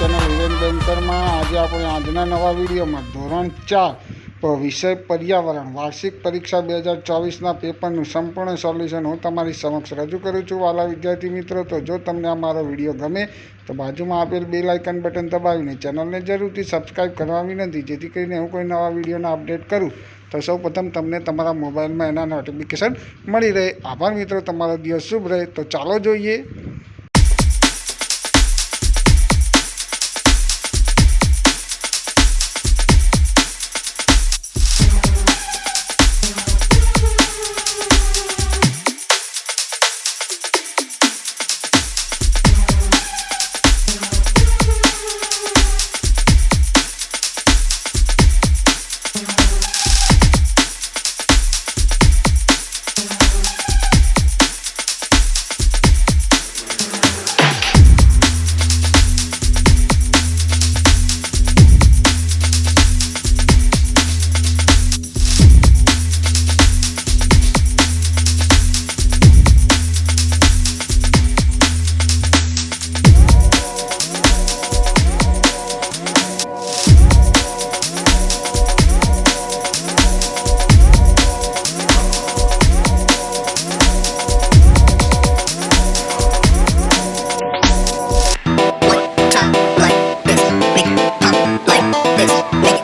Channel Hiren બેન્કરમાં આજે આપણે આજના નવા વિડીયોમાં ધોરણ ચાર વિષય પર્યાવરણ, વાર્ષિક પરીક્ષા બે હજાર ચોવીસના પેપરનું સંપૂર્ણ સોલ્યુશન હું તમારી સમક્ષ રજૂ કરું છું. વાલા વિદ્યાર્થી મિત્રો, તો જો તમને આ મારો વીડિયો ગમે, તો બાજુમાં આપેલ બે લાઇકન બટન દબાવીને ચેનલને જરૂરથી સબસ્ક્રાઈબ કરવા વિનંતી, જેથી કરીને હું કોઈ નવા વિડીયોને અપડેટ કરું. તો સૌ પ્રથમ તમને તમારા મોબાઈલમાં એના નોટિફિકેશન મળી રહે. આભાર મિત્રો, તમારો દિવસ શુભ રહે. તો ચાલો જોઈએ. it.